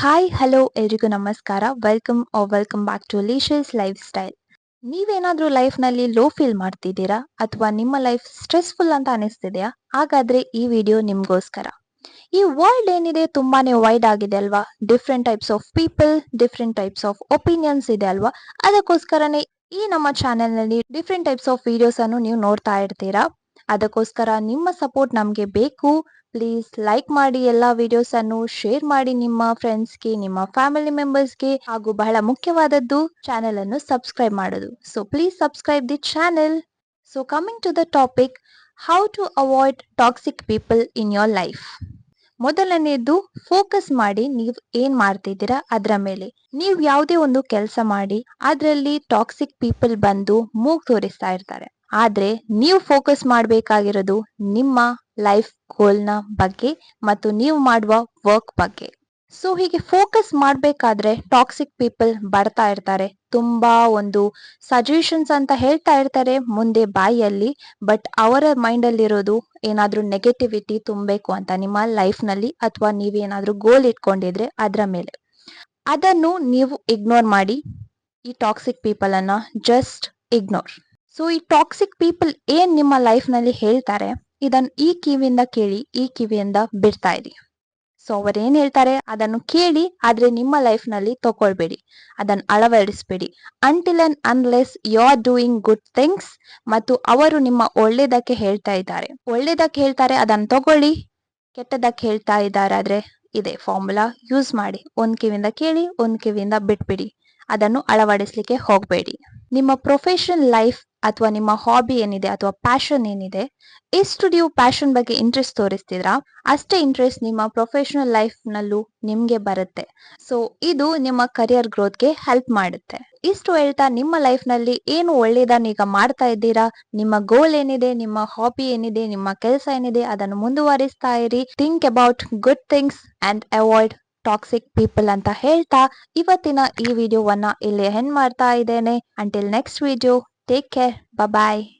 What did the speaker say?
Hi hello ಎಲ್ರಿಗೂ ನಮಸ್ಕಾರ. Welcome or welcome back to Licious lifestyle ನೀವೇನಾದರೂ ಲೈಫ್ನಲ್ಲಿ ಲೋ ಫೀಲ್ ಮಾಡ್ತಿದ್ದೀರಾ? ಅಥವಾ ನಿಮ್ಮ ಲೈಫ್ ಸ್ಟ್ರೆಸ್ಫುಲ್ ಅಂತ ಅನಿಸ್ತಿದೆಯಾ? ಹಾಗಾದ್ರೆ ಈ ವಿಡಿಯೋ ನಿಮಗೋಸ್ಕರ. ಈ ವರ್ಲ್ಡ್ ಏನಿದೆ ತುಂಬಾನೇ ವೈಡ್ ಆಗಿದೆ ಅಲ್ವಾ? Different types of people different types of opinions ಇದೆ ಅಲ್ವಾ? ಅದಕ್ಕೋಸ್ಕರನೇ ಈ ನಮ್ಮ ಚಾನೆಲ್ನಲ್ಲಿ ಡಿಫ್ರೆಂಟ್ ಟೈಪ್ಸ್ ಆಫ್ ವಿಡಿಯೋಸ್ ಅನ್ನು ನೀವು ನೋಡ್ತಾ ಇರ್ತೀರಾ? ಅದಕ್ಕೋಸ್ಕರ ನಿಮ್ಮ ಸಪೋರ್ಟ್ ನಮಗೆ ಬೇಕು. ಪ್ಲೀಸ್ ಲೈಕ್ ಮಾಡಿ ಎಲ್ಲಾ ವಿಡಿಯೋಸ್ ಅನ್ನು ಶೇರ್ ಮಾಡಿ ನಿಮ್ಮ ಫ್ರೆಂಡ್ಸ್ಗೆ ನಿಮ್ಮ ಫ್ಯಾಮಿಲಿ ಮೆಂಬರ್ಸ್ಗೆ ಹಾಗೂ ಬಹಳ ಮುಖ್ಯವಾದದ್ದು ಚಾನೆಲ್ ಅನ್ನು ಸಬ್ಸ್ಕ್ರೈಬ್ ಮಾಡೋದು. So please subscribe the channel so coming to the topic how to avoid toxic people in your life ಮೊದಲನೆಯದು ಫೋಕಸ್ ಮಾಡಿ ನೀವು ಏನ್ ಮಾಡ್ತಿದ್ದೀರಾ ಅದರ ಮೇಲೆ. ನೀವು ಯಾವುದೇ ಒಂದು ಕೆಲಸ ಮಾಡಿ, ಅದರಲ್ಲಿ ಟಾಕ್ಸಿಕ್ ಪೀಪಲ್ ಬಂದು ಮೂಗ್ ತೋರಿಸ್ತಾ ಇರ್ತಾರೆ. ಆದ್ರೆ ನೀವು ಫೋಕಸ್ ಮಾಡಬೇಕಾಗಿರೋದು ನಿಮ್ಮ ಲೈಫ್ ಗೋಲ್ನ ಬಗ್ಗೆ ಮತ್ತು ನೀವು ಮಾಡುವ ವರ್ಕ್ ಬಗ್ಗೆ. ಸೊ ಹೀಗೆ ಫೋಕಸ್ ಮಾಡಬೇಕಾದ್ರೆ ಟಾಕ್ಸಿಕ್ ಪೀಪಲ್ ಬರ್ತಾ ಇರ್ತಾರೆ. ತುಂಬಾ ಒಂದು ಸಜೆಷನ್ಸ್ ಅಂತ ಹೇಳ್ತಾ ಇರ್ತಾರೆ ಮುಂದೆ ಬಾಯಿಯಲ್ಲಿ ಬಟ್ ಅವರ ಮೈಂಡ್ ಅಲ್ಲಿ ಇರೋದು ಏನಾದ್ರೂ ನೆಗೆಟಿವಿಟಿ ತುಂಬಬೇಕು ಅಂತ, ನಿಮ್ಮ ಲೈಫ್ನಲ್ಲಿ ಅಥವಾ ನೀವೇನಾದ್ರೂ ಗೋಲ್ ಇಟ್ಕೊಂಡಿದ್ರೆ ಅದರ ಮೇಲೆ. ಅದನ್ನು ನೀವು ಇಗ್ನೋರ್ ಮಾಡಿ ಈ ಟಾಕ್ಸಿಕ್ ಪೀಪಲ್ ಅನ್ನ ಜಸ್ಟ್ ಇಗ್ನೋರ್ ಸೊ ಈ ಟಾಕ್ಸಿಕ್ ಪೀಪಲ್ ಏನ್ ನಿಮ್ಮ ಲೈಫ್ನಲ್ಲಿ ಹೇಳ್ತಾರೆ? ಇದನ್ನು ಈ ಕಿವಿಯಿಂದ ಕೇಳಿ, ಈ ಕಿವಿಯಿಂದ ಬಿಡ್ತಾ ಇರಿ. ಸೊ ಅವರೇನ್ ಹೇಳ್ತಾರೆ? ಅದನ್ನು ಕೇಳಿ, ಆದ್ರೆ ನಿಮ್ಮ ಲೈಫ್ನಲ್ಲಿ ತಗೊಳ್ಬೇಡಿ ಅದನ್ನು ಅಳವಡಿಸ್ಬೇಡಿ. Until and unless you are doing good things ಮತ್ತು ಅವರು ನಿಮ್ಮ ಒಳ್ಳೇದಕ್ಕೆ ಹೇಳ್ತಾ ಇದ್ದಾರೆ. ಒಳ್ಳೇದಕ್ಕೆ ಹೇಳ್ತಾರೆ ಅದನ್ನು ತಗೊಳ್ಳಿ. ಕೆಟ್ಟದಕ್ಕೆ ಹೇಳ್ತಾ ಇದ್ದಾರೆ, ಆದ್ರೆ ಇದೆ ಫಾರ್ಮುಲಾ ಯೂಸ್ ಮಾಡಿ. ಒಂದ್ ಕಿವಿಯಿಂದ ಕೇಳಿ, ಒಂದ್ ಕಿವಿಯಿಂದ ಬಿಟ್ಬಿಡಿ. ಅದನ್ನು ಅಳವಡಿಸ್ಲಿಕ್ಕೆ ಹೋಗಬೇಡಿ. ನಿಮ್ಮ ಪ್ರೊಫೆಷನ್ ಲೈಫ್ ಅಥವಾ ನಿಮ್ಮ ಹಾಬಿ ಏನಿದೆ ಅಥವಾ ಪ್ಯಾಷನ್ ಏನಿದೆ, ಎಷ್ಟು ನೀವು ಪ್ಯಾಷನ್ ಬಗ್ಗೆ ಇಂಟ್ರೆಸ್ಟ್ ತೋರಿಸ್ತಿದ್ರಾ ಅಷ್ಟೇ ಇಂಟ್ರೆಸ್ಟ್ ನಿಮ್ಮ ಪ್ರೊಫೆಷನಲ್ ಲೈಫ್ ನಲ್ಲೂ ನಿಮ್ಗೆ ಬರುತ್ತೆ. ಸೊ ಇದು ನಿಮ್ಮ ಕರಿಯರ್ ಗ್ರೋತ್ಗೆ ಹೆಲ್ಪ್ ಮಾಡುತ್ತೆ. ಇಷ್ಟು ಹೇಳ್ತಾ ನಿಮ್ಮ ಲೈಫ್ನಲ್ಲಿ ಏನು ಒಳ್ಳೇದನ್ನ ಈಗ ಮಾಡ್ತಾ ಇದ್ದೀರಾ, ನಿಮ್ಮ ಗೋಲ್ ಏನಿದೆ, ನಿಮ್ಮ ಹಾಬಿ ಏನಿದೆ, ನಿಮ್ಮ ಕೆಲಸ ಏನಿದೆ, ಅದನ್ನು ಮುಂದುವರಿಸ್ತಾ ಇರಿ. Think about good things and avoid toxic people ಅಂತ ಹೇಳ್ತಾ ಇವತ್ತಿನ ಈ ವಿಡಿಯೋವನ್ನ ಇಲ್ಲಿ ಹೆಣ್ ಮಾಡ್ತಾ ಇದ್ದೇನೆ. Until next video Take care. Bye bye.